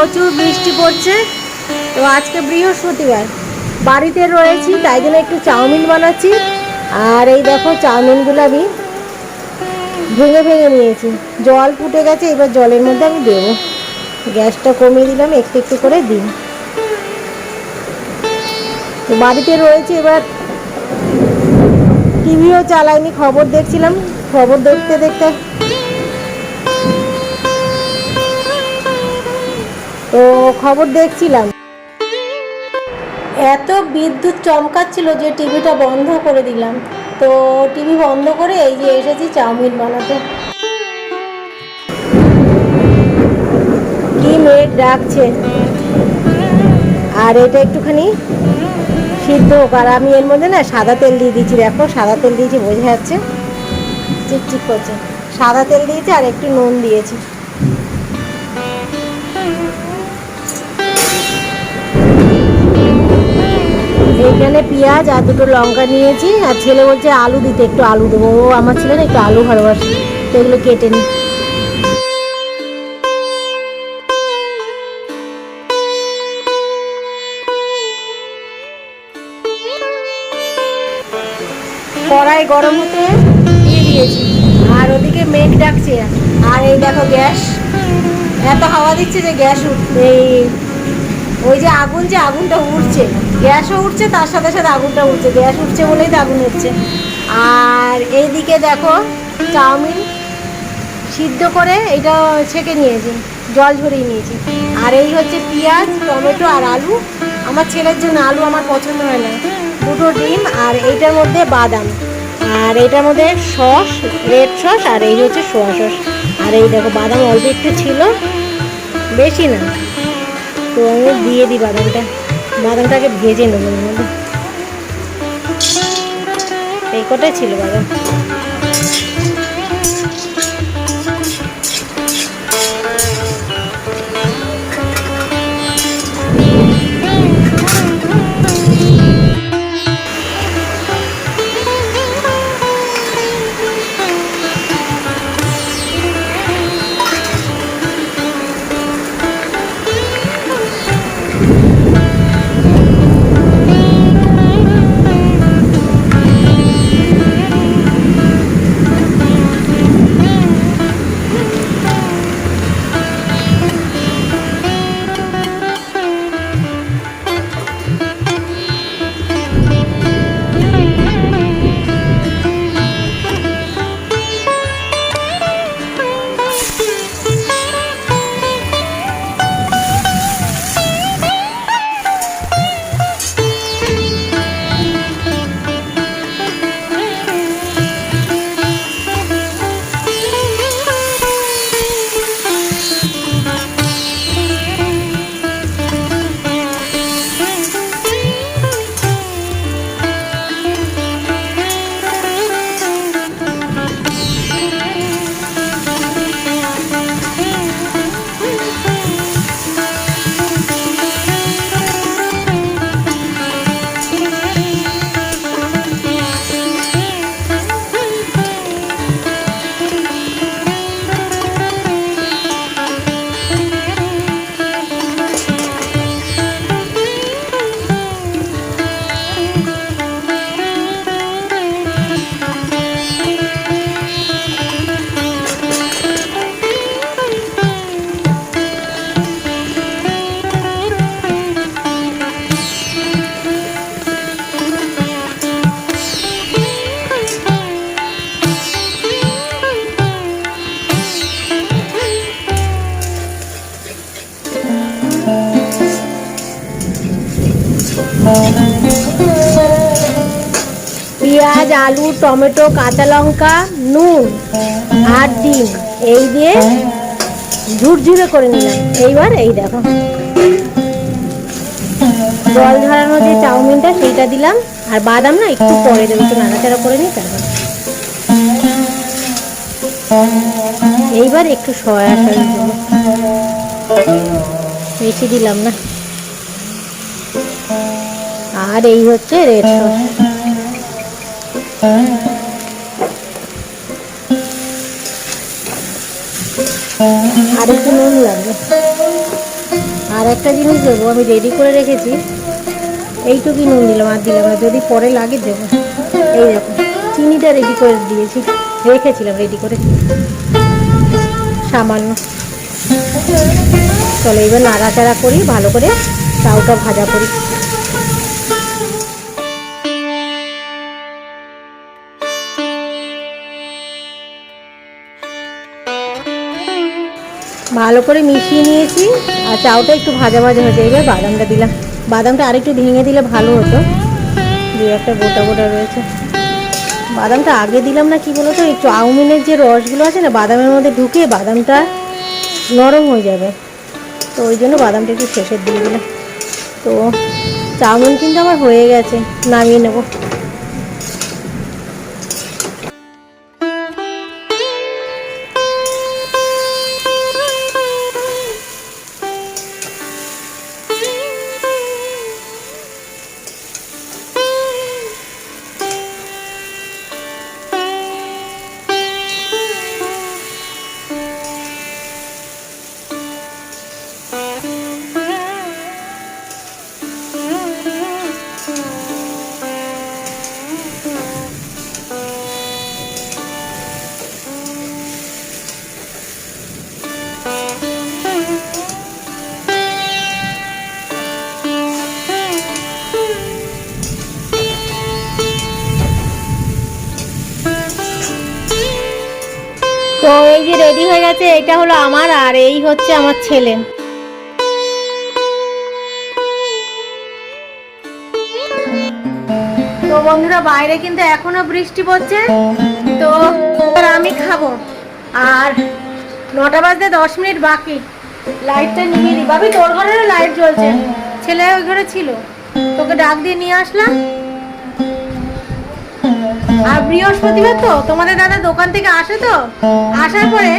প্রচুর বৃষ্টি পড়ছে। তো আজকে বৃহস্পতিবার। বাড়িতে রয়েছি, তাই জন্য একটু চাউমিন বানাচ্ছি। আর এই দেখো চাউমিনগুলো আমি ভেঙে ভেঙে নিয়েছি। জল ফুটে গেছে, এবার জলের মধ্যে আমি দেবো। গ্যাসটা কমিয়ে দিলাম, একটু একটু করে দিই। তো বাড়িতে রয়েছে এবার, টিভিও চালাইনি, খবর দেখছিলাম। খবর দেখতে দেখতে খবর দেখছিলাম। এত বিদ্যুৎ চমকাচ্ছিল যে টিভিটা বন্ধ করে দিলাম। তো টিভি বন্ধ করে এই যে এসেছি চাউমিন বানাতে। কি মেঘ ডাকছে। আর এটা একটুখানি সিদ্ধ হোক। আর আমি এর মধ্যে না সাদা তেল দিয়ে দিয়েছি, দেখো সাদা তেল দিয়েছি, বোঝা যাচ্ছে। চিকচিক করছে। সাদা তেল দিয়েছি আর একটু নুন দিয়েছি। এইখানে পেঁয়াজ আর দুটো লঙ্কা নিয়েছি। আর ছেলে বলছে আলু দিতে, একটু আলু দেবো। ও আমার ছেলে না একটু আলু ভালোবাসে, তো এগুলো কেটে নিই। কড়াই গরম হতে দিয়ে দিয়েছি। আর ওদিকে মেঘ ডাকছে। আর এই দেখো গ্যাস। এত হাওয়া দিচ্ছে যে গ্যাস এই ওই যে আগুন যে আগুনটা উঠছে গ্যাসও উঠছে তার সাথে সাথে আগুনটা উঠছে গ্যাস উঠছে বলেই তো আগুন হচ্ছে আর এইদিকে দেখো, চাউমিন সিদ্ধ করে এটা ছেঁকে নিয়েছি, জল ঝরিয়ে নিয়েছি। আর এই হচ্ছে পেঁয়াজ, টমেটো আর আলু। আমার ছেলের জন্য আলু আমার পছন্দ হয় না। দুটো ডিম আর এইটার মধ্যে বাদাম। আর এটার মধ্যে সস, রেড সস আর এই হচ্ছে সোয়া সস। আর এই দেখো, বাদাম অল্প একটু ছিল, বেশি না। তো আমি দিয়ে দিই বাদামটা। বাদামটাকে ভেজে নেব। এই কটাই ছিল বাদাম। পেঁয়াজ, আলু, টমেটো, কাঁচা লঙ্কা, নুন আর ডিম। এই দিয়ে ঝুরঝুরে করে নিলাম। এইবার এই দেখো। জল ঝরানো যে চাউমিনটা, সেইটা দিলাম। আর বাদাম না, একটু পরে দেবো, একটু নাড়াচাড়া করে নিই, তারপর। এইবার একটু সয়া দেবো। বেশি দিলাম না। আর এই হচ্ছে রেড সস আর একটু নুন লাগবে। আর একটা জিনিস দেবো, আমি রেডি করে রেখেছি। এইটুকুই নুন দিলাম, আর দিলাম না, যদি পরে লাগে দেবো। এই দেখো, চিনিটা রেডি করে দিয়েছি, রেখেছিলাম রেডি করে। সামান্য। চলো, এবার নাড়াচাড়া করি, ভালো করে চাউটা ভাজা করি। ভালো করে মিশিয়ে নিয়েছি। আর চাউটা একটু ভাজা ভাজা হয়েছে। এবার বাদামটা দিলাম। বাদামটা আরেকটু ভেঙে দিলে ভালো হতো। দু একটা গোটা গোটা রয়েছে। বাদামটা আগে দিলাম না, কি বলতো? এই চাউমিনের যে রসগুলো আছে না, বাদামের মধ্যে ঢুকে বাদামটা নরম হয়ে যাবে। তো ওই জন্য বাদামটা একটু শেষের দিয়ে দিলাম। তো চাউমিন কিন্তু আমার হয়ে গেছে। নামিয়ে নেব। তো এই যে রেডি হয়ে গেছে, এটা হলো আমার আর এই হচ্ছে আমার ছেলে। তো বন্ধুরা, বাইরে কিন্তু এখনও বৃষ্টি পড়ছে। তো আমি খাব। আর নটা বাজতে দশ মিনিট বাকি। লাইটটা নিয়ে দিই ভাবি, তোর ঘরেরও লাইট জ্বলছে। ছেলে ওই ঘরে ছিল। তোকে ডাক দিয়ে নিয়ে আসলাম। আর বৃহস্পতিবার তো? তোমাদের দাদা দোকান থেকে আসে তো? আসার পরে,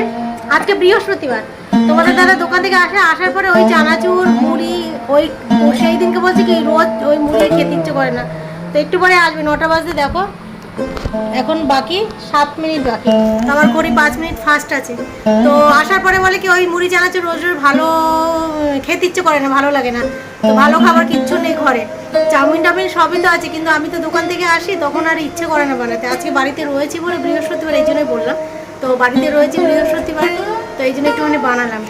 আজকে বৃহস্পতিবার। তোমাদের দাদা দোকান থেকে আসে, আসার পরে ওই চানাচুর, মুড়ি, ওই সেই দিনকে বলছে কি, রোজ ওই মুড়ি খেতে ইচ্ছে করে না। তো একটু পরে আসবে, নটা বাজতে দেখো। এখন বাকি সাত মিনিট বাকি। আমার ঘড়ি পাঁচ মিনিট ফাস্ট আছে। তো আসার পরে বলে কি, ওই মুড়ি চানাচুর রোজ রোজ ভালো খেতে ইচ্ছে করে না, ভালো লাগে না। তো ভালো খাবার কিচ্ছু নেই ঘরে। চাউমিন টাউমিন সবই তো আছে, কিন্তু আমি তো দোকান থেকে আসি, তখন আর ইচ্ছে করে না বানাতে। আজকে বাড়িতে রয়েছি বলে বৃহস্পতিবার, এই জন্যই বললাম। তো বাড়িতে রয়েছি বৃহস্পতিবার, তো এই জন্য একটুখানি বানালাম।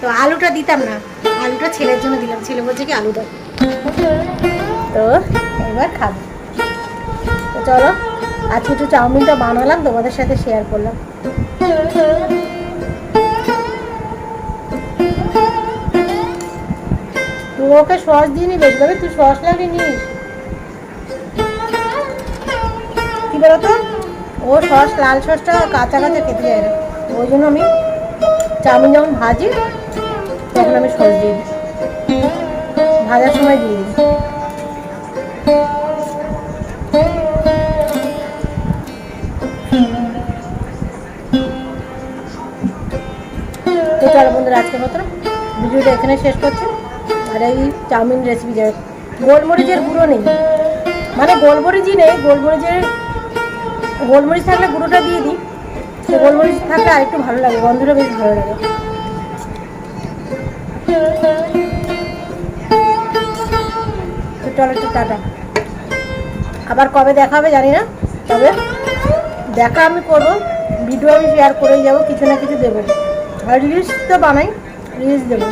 তো আলুটা দিতাম না, আলুটা ছেলের জন্য দিলাম। ছেলে বলছে কি, আলু দাও। তো এবার খাব। তো চলো আজকে একটু চাউমিনটা বানালাম, তোমাদের সাথে শেয়ার করলাম। ওকে সস দিয়ে নিবি বেশ তুই সস লাগিয়ে নিস। কি বলতো? ও সস লাল সসটা কাঁচা কাঁচা খেতে যায় না। ওই জন্য আমি চাউমিন যখন ভাজি, তখন আমি সস দিয়ে দিই। ভাজার সময় দিয়ে দিই। চলো বন্ধুরা আজকের মতো ভিডিওটা এখানে শেষ করছি। আর এই চাউমিন রেসিপি যাবে গোলমরিচের গুঁড়ো নেই। মানে গোলমরিচই নেই, গোলমরিচের গোলমরিচ থাকলে গুঁড়োটা দিয়ে দিই। সে গোলমরিচ থাকলে আরেকটু ভালো লাগে, গন্ধটা বেশ ভালো লাগে। চলো একটু টাটা। আবার কবে দেখা হবে জানি না, তবে দেখা আমি করব, ভিডিও আমি শেয়ার করেই যাব, কিছু না কিছু দেবো। আর রিলস তো বানাই, রিলস দেবো।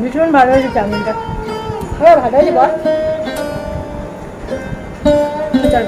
ভীষণ ভালো হয়েছে চাউমিনটা হ্যাঁ ভালো হয়েছে বল। চল